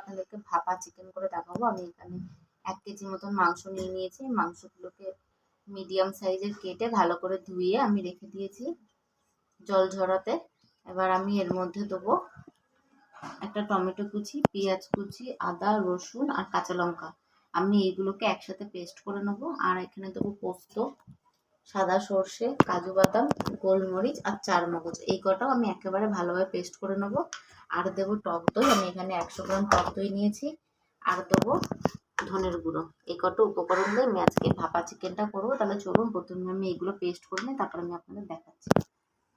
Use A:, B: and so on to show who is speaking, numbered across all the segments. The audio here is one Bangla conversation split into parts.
A: আপনাদেরকে ভাপা চিকেন করে দেখাবো। আমি এখানে এক কেজি মতন মাংস নিয়ে নিয়েছি। মাংসগুলোকে মিডিয়াম সাইজের কেটে ভালো করে ধুয়ে আমি রেখে দিয়েছি জল ঝরাতে। এবার আমি এর মধ্যে দেবো একটা টমেটো কুচি, পেঁয়াজ কুচি, আদা, রসুন আর কাঁচা লঙ্কা। আমি এইগুলোকে একসাথে পেস্ট করে নেব। আর এখানে দেবো পোস্ত। সাদা সর্ষে, কাজু বাদাম, গোলমরিচ আর চার মগজ এই কটাও আমি একেবারে ভালোভাবে পেস্ট করে নেব। আর দেবো টক দই। আমি এখানে একশো গ্রাম টক দই নিয়েছি। আর দেবো ধনের গুঁড়ো। এই কটা উপকরণ দিয়ে আমি আজকে ভাপা চিকেনটা করব। তাহলে চলুন, প্রথমে আমি এইগুলো পেস্ট করে নিই, তারপর আমি আপনাদের দেখাচ্ছি।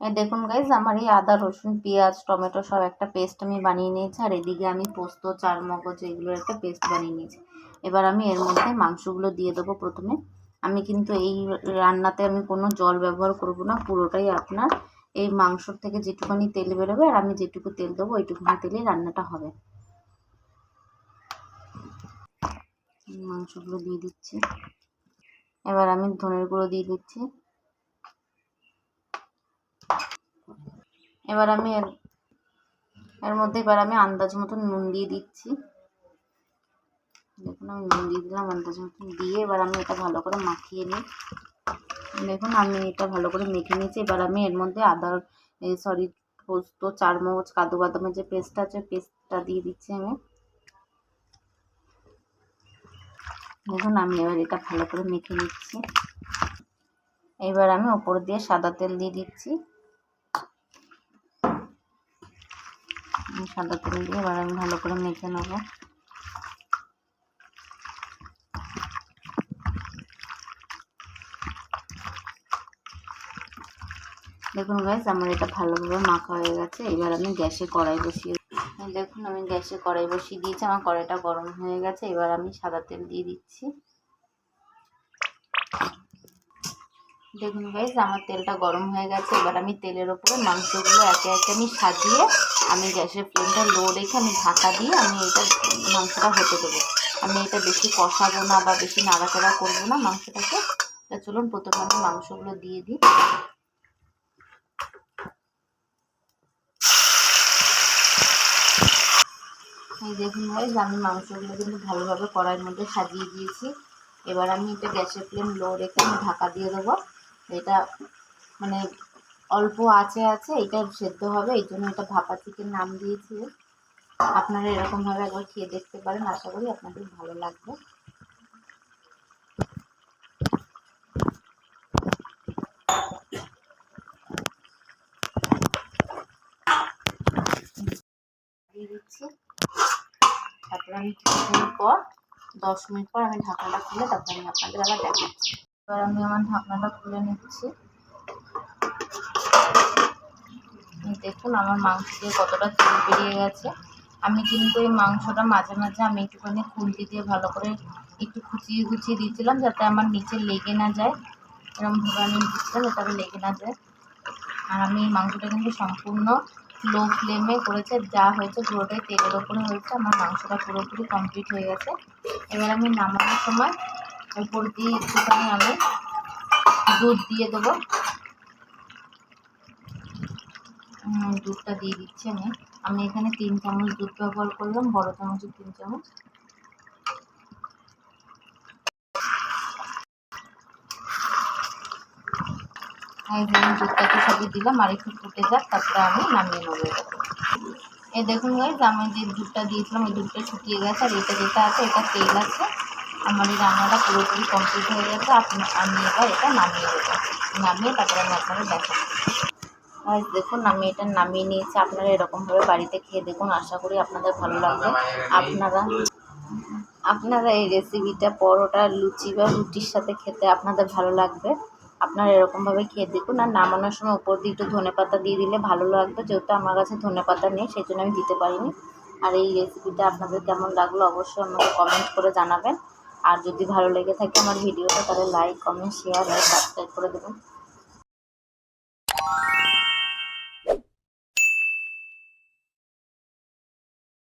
A: দেখুন গাইজ আমার এই আদা, রসুন, পেঁয়াজ, টমেটো সব একটা পেস্ট আমি বানিয়ে নিয়েছি। আর এদিকে আমি পোস্ত চার মগজ এগুলোর একটা পেস্ট বানিয়ে নিয়েছি। এবার আমি এর মধ্যে মাংসগুলো দিয়ে দেবো প্রথমে। আমি কিন্তু এই রান্নাতে আমি কোনো জল ব্যবহার করব না, পুরোটাই আপনার এই মাংসর থেকে যেটুকুনি তেল বেরোবে আর আমি যেটুকু তেল দেবো ওইটুকুনি তেলেই রান্নাটা হবে। মাংসগুলো দিয়ে দিচ্ছি। এবার আমি ধনের গুঁড়ো দিয়ে দিচ্ছি। এবার আমি এর মধ্যে এবার আমি আন্দাজ মতন নুন দিয়ে দিচ্ছি। দেখুন আমি নুন দিয়ে দিলাম আন্দাজ মতন দিয়ে এবার আমি এটা ভালো করে মাখিয়ে নিই। দেখুন আমি এটা ভালো করে মেখে নিয়েছি। এবার আমি এর মধ্যে আদা সরি, পোস্ত, চারমগজ, কাদু বাদামের যে পেস্টটা আছে, পেস্টটা দিয়ে দিচ্ছি আমি। দেখুন আমি এবার এটা ভালো করে মেখে নিচ্ছি। এবার আমি ওপর দিয়ে সাদা তেল দিয়ে দিচ্ছি। সাদা তেল দিয়ে এবার আমি ভালো করে মেখে নেব। দেখুন গাইজ আমার এটা ভালোভাবে মাখা হয়ে গেছে। এবার আমি গ্যাসে কড়াই বসিয়ে দেখুন, আমি গ্যাসে কড়াই বসিয়ে দিয়েছি। আমার কড়াইটা গরম হয়ে গেছে। এবার আমি সাদা তেল দিয়ে দিচ্ছি। দেখুন গাইজ আমার তেলটা গরম হয়ে গেছে। এবার আমি তেলের ওপরে মাংসগুলো একে একে আমি সাজিয়ে আমি গ্যাসের ফ্লেমটা লো রেখে আমি ঢাকা দিয়ে আমি এটা মাংসটা হতে দেবো। আমি এটা বেশি কষাবো না বা বেশি নাড়াচাড়া করব না মাংসটাকে। চলুন, প্রথমে আমি মাংসগুলো দিয়ে দিই। এই দেখুন গাইজ আমি মাংসগুলো কিন্তু ভালোভাবে কড়াইয়ের মধ্যে সাজিয়ে দিয়েছি। এবার আমি এটা গ্যাসের ফ্লেম লো রেখে আমি ঢাকা দিয়ে দেবো। এটা মানে অল্প আছে আছে, এটা সেদ্ধ হবে, এই জন্য এটা ভাপা চিকেন নাম দিয়েছি। আপনারা এরকমভাবে একবার খেয়ে দেখতে পারেন, আশা করি আপনাদের ভালো লাগবে। দিচ্ছি। তারপর আমি কিছু মিনিট পর, দশ মিনিট পর আমি ঢাকনাটা খুলে তারপর আমি আপনাদের আবার দেখাচ্ছি। এবার আমি আমার ঢাকনাটা খুলে নিচ্ছি। দেখুন আমার মাংস দিয়ে কতটা তেল বেরিয়ে গেছে। আমি কিন্তু এই মাংসটা মাঝে মাঝে আমি একটুখানি খুন্তি দিয়ে ভালো করে একটু খুচিয়ে খুচিয়ে দিয়েছিলাম যাতে আমার নিচে লেগে না যায়। এরকমভাবে আমি দিচ্ছিলাম যাতে লেগে না যায়। আর আমি মাংসটা কিন্তু সম্পূর্ণ লো ফ্লেমে করেছে, যা হয়েছে পুরোটাই তেলের ওপরে হয়েছে, আমার মাংসটা পুরোপুরি কমপ্লিট হয়ে গেছে। এবার আমি নামানোর সময় উপর দিয়ে একটুখানি আমি দুধ দিয়ে দেবো। দুধটা দিয়ে দিচ্ছি আমি। আমি এখানে তিন চামচ দুধ ব্যবহার করলাম, বড় চামচের তিন চামচ। এই দেখুন দুধটাকে সবই দিলাম, আর একটু ফুটে যাক, তারপরে আমি নামিয়ে নেব। এই দেখুন গাইজ আমি যে দুধটা দিয়েছিলাম, ওই দুধটা শুকিয়ে গেছে, আর এটা যেটা আছে, এটা তেল আছে। আমার এই রান্নাটা পুরোপুরি কমপ্লিট হয়ে গেছে আপনি আমি এবার এটা নামিয়ে দেবো নামিয়ে তারপরে আমি আপনাদের দেখাবো। গাইজ দেখুন, আমি এটা নামিয়ে নিয়েছি। আপনারা এরকমভাবে বাড়িতে খেয়ে দেখুন, আশা করি আপনাদের ভালো লাগবে। আপনারা আপনারা এই রেসিপিটা পরোটা, লুচি বা রুটির সাথে খেতে আপনাদের ভালো লাগবে। আপনারা এরকমভাবে খেয়ে দেখুন। আর নামানোর সময় উপর দিয়ে একটু ধনে পাতা দিয়ে দিলে ভালো লাগবে যেহেতু আমার কাছে ধনে পাতা নেই, সেই জন্য আমি দিতে পারিনি। আর এই রেসিপিটা আপনাদের কেমন লাগল অবশ্যই আমাকে কমেন্ট করে জানাবেন। আর যদি ভালো লেগে থাকে আমার ভিডিওটা তাহলে লাইক কমেন্ট শেয়ার আর সাবস্ক্রাইব করে দেবেন।